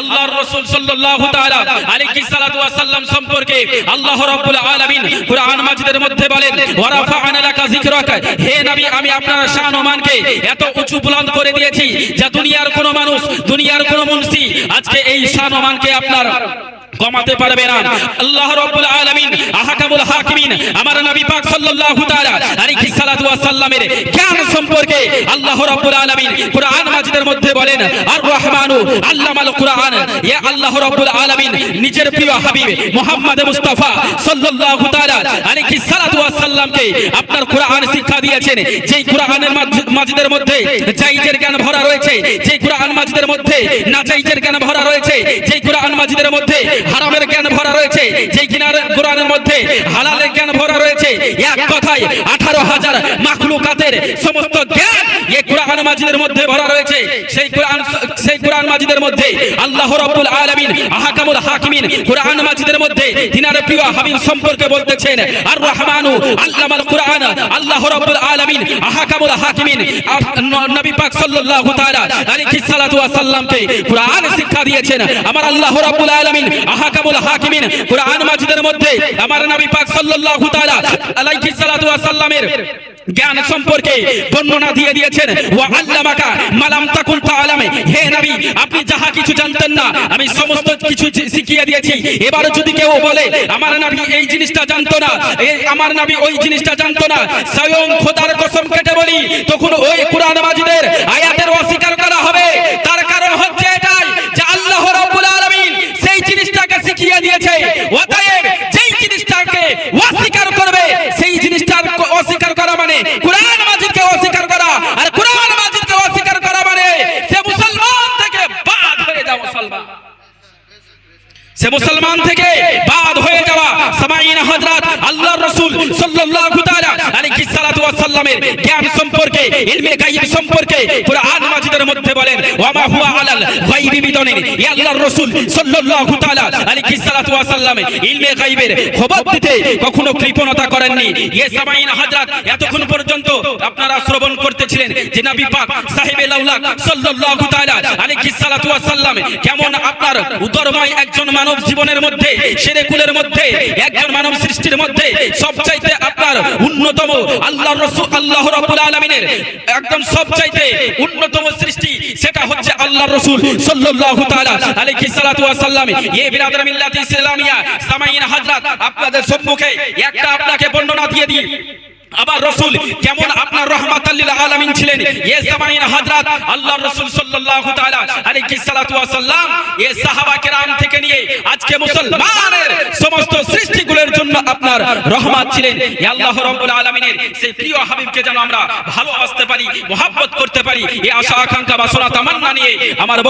আল্লাহর রাসূল সাল্লাল্লাহু তাআলা আলাইহি সম্পর্কে আল্লাহ রাব্বুল আলামিন মধ্যে বলেন, ওয়া রাফা'না লাকা যিকরাকা। আমি আপনার শান ও এত উঁচু বুলন্দ করে দিয়েছি যা দুনিয়ার কোনো মানুষ, দুনিয়ার কোনো মুনসি আজকে এই শান আপনার কমাতে পারবে না। আল্লাহ রাব্বুল আলামিন, আহকামুল হাকিমিন, আমার নবী পাক সাল্লাল্লাহু তাআলা আলাইহি সালাতু ওয়া সাল্লামের জ্ঞান সম্পর্কে আল্লাহ রাব্বুল আলামিন কুরআন মাজিদের মধ্যে বলেন আর রহমানু আল্লামাল কুরআন। ইয়া আল্লাহ রাব্বুল আলামিন, নিজের প্রিয় হাবিব মুহাম্মদ মুস্তাফা সাল্লাল্লাহু তাআলা আলাইহি সালাতু সাল্লামকে আপনার কোরআন শিক্ষা দিয়েছেন। যেই কোরআনের মাজ- মাজিদের মধ্যে জাইজের জ্ঞান ভরা রয়েছে, যেই কোরআন মাজিদের মধ্যে নাজাইজের জ্ঞান ভরা রয়েছে, যেই কোরআন মাজিদের মধ্যে হারামের জ্ঞান ভরা রয়েছে, যেই কিনার কোরআনের মধ্যে হালালের জ্ঞান আঠারো হাজার মাখলুকাতের সমস্ত জ্ঞান এই কোরআন মাজিদের মধ্যে ভরা রয়েছে। সেই কোরআন সেই কোরআন মাজিদের মধ্যে আল্লাহ আলামিন, আহকামুল হাকিমিন কোরআন মাজিদের মধ্যে প্রিয় হাবিব সম্পর্কে বলতেছেন আর রহমানু আল্লামাল কোরআন, আল্লাহ আলামিন, আহকামুল হাকিমিন। নবী পাক সাল্লাল্লাহু তাআলা আলাইহি সাল্লাতু ওয়াস সাল্লামকে কোরআন শিক্ষা দিয়েছেন, আমার আল্লাহ আলামিন, আহকামুল হাকিমিন, কোরআন মাজিদের মধ্যে আমার নবী পাক সাল্লাল্লাহু তাআলা আলাইহি সাল্লাতু ওয়াস সাল্লামের জ্ঞান সম্পর্কে বর্ণনা দিয়ে দিয়েছেন মালাম তাকুন তাআলামে। হে নবী, আপনি যাহা কিছু জানতেন না, আমি সমস্ত কিছু শিখিয়ে দিয়েছি। এবার যদি কেউ বলে, আমার নবী এই জিনিসটা জানতো না আমার নবী ওই জিনিসটা জানতো না, স্বয়ং খোদার কসম কেটে বলি তখন ওই কোরআন মাজিদের আয়াতের অস্বীকার করা হবে। তার কারণ হচ্ছে এটাই যে আল্লাহ রাব্বুল আলামিন সেই জিনিসটাকে শিখিয়ে দিয়েছে। অতএব যেই জিনিসটাকে অস্বীকার করবে সেই জিনিসটার ক- অস্বীকার করা মানে কোরআন মাজিদকে অস্বীকার করা আর কোরআন মাজিদকে অস্বীকার করা মানে সে মুসলমান থেকে বাদ হয়ে যাওয়া মুসলমান সে মুসলমান থেকে বাদ হয়ে যাওয়া সামাইন হজরত আল্লাহর রাসূল সাল্লাল্লাহু তাআলা আলাইহি সাল্লামের জ্ঞান সম্পর্কে, ইলমে গায়ব সম্পর্কে কোরআন মাজিদের মধ্যে বলেন ওয়া মা হুয়া আলাল গায়বি বিদনিন ইয়া আল্লাহর রাসূল সাল্লাল্লাহু তাআলা আলাইহি সাল্লাতু ওয়াস সাল্লামে ইলমে গায়বের খবর দিতে কখনো কৃপণতা করেননি। ইয়ে সামাইন হযরত এতক্ষণ পর্যন্ত আপনারা শ্রবণ করতেছিলেন যে নবী পাক সাহেবে লাউলাক সাল্লাল্লাহু তাআলা আলাইহি সাল্লাতু ওয়াস সাল্লাম কেমন আপনার উদরময় একজন মানব জীবনের মধ্যে, সেরে কুলের মধ্যে, একজন মানব সৃষ্টির মধ্যে সবচাইতে আপনার অন্যতম আল্লাহ রসুল আল্লাহ রাব্বুল আলামিনের একদম সবচাইতে অন্যতম সৃষ্টি সেটা হচ্ছে আল্লাহ রসুল সাল্লাল্লাহু তাআলা আলাইহি সাল্লাতু ওয়াস সাল্লাম বিরাদর ইসলামিয়া সামাইন হযরত আপনাদের সম্মুখে একটা আপনাকে বর্ণনা দিয়ে দিই। আবার রসুল কেমন আপনার রহমাতাল্লিল আলামিন ছিলেন? এ জামাইন হযরত আল্লাহর রাসূল সাল্লাল্লাহু তাআলা আলাইহি ওয়াস সাল্লাম এ সাহাবা কেরাম থেকে নিয়ে আজকে মুসলমানের সমস্ত রহমত ছিলেন। আল্লাহ রব্বুল আলামিনের সেই প্রিয় হাবিবকে যেন আমরা ভালোবাসতে পারি, মহব্বত করতে পারি এই আশা, আকাঙ্ক্ষা, বাসনা, তামান্না নিয়ে আমার